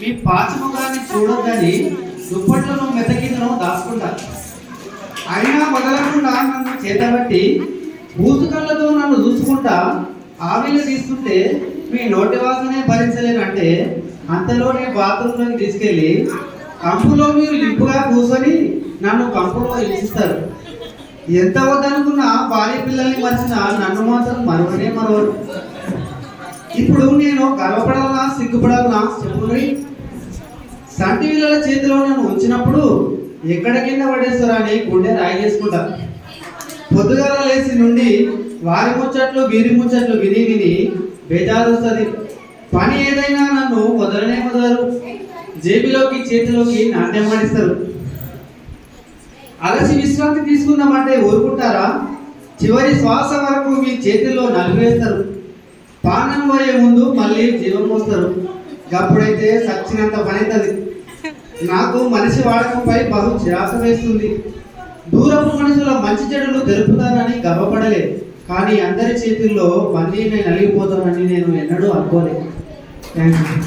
మీ పాచముఖాన్ని చూడొద్దని దుప్పట్లను మెతకిందను దాచుకుంటారు అయినా వదలకుండా నన్ను చేతబట్టి ఊసుకళ్ళతో నన్ను చూసుకుంటా ఆవిలు తీసుకుంటే మీ నోటి వాసనే భరించలేనంటే అంతలోనే బాత్రూంలోకి తీసుకెళ్ళి కంపులో మీరు ఇంపుగా కూర్చొని నన్ను కంపులో ఇచ్చిస్తారు ఎంత వద్దనుకున్నా భార్య పిల్లల్ని మరిచిన నన్ను మాత్రం మరవనే మరవరు. ఇప్పుడు నేను గర్వపడాలనా సిగ్గుపడాలనా చెప్పుకుని సంటి వీళ్ళ చేతిలో నన్ను ఉంచినప్పుడు ఎక్కడ కింద పడేస్తారా అని గుండె రాయి చేసుకుంటా పొద్దుగాల లేచి నుండి వారి ముచ్చట్లు వీరి ముచ్చట్లు విని విని బేజారు వస్తుంది పని ఏదైనా నన్ను వదలనే వదలరు. జేబులోకి చేతిలోకి నాట్యం ఆడిస్తారు. అలసి విశ్రాంతి తీసుకుందామంటే ఊరుకుంటారా? చివరి శ్వాస వరకు మీ చేతిలో నలిపేస్తారు. పానం పోయే ముందు మళ్ళీ జీవం వస్తారు అప్పుడైతే సచ్చినంత పనైతుంది. నాకు మనిషి వాడకంపై బహు చిరాస వేస్తుంది. దూరపు మనుషుల మంచి చెడులు తెలుపుతానని గర్వపడలే కానీ అందరి చేతుల్లో మళ్ళీ నేను నలిగిపోతానని నేను ఎన్నడూ అనుకోలేదు. Thank you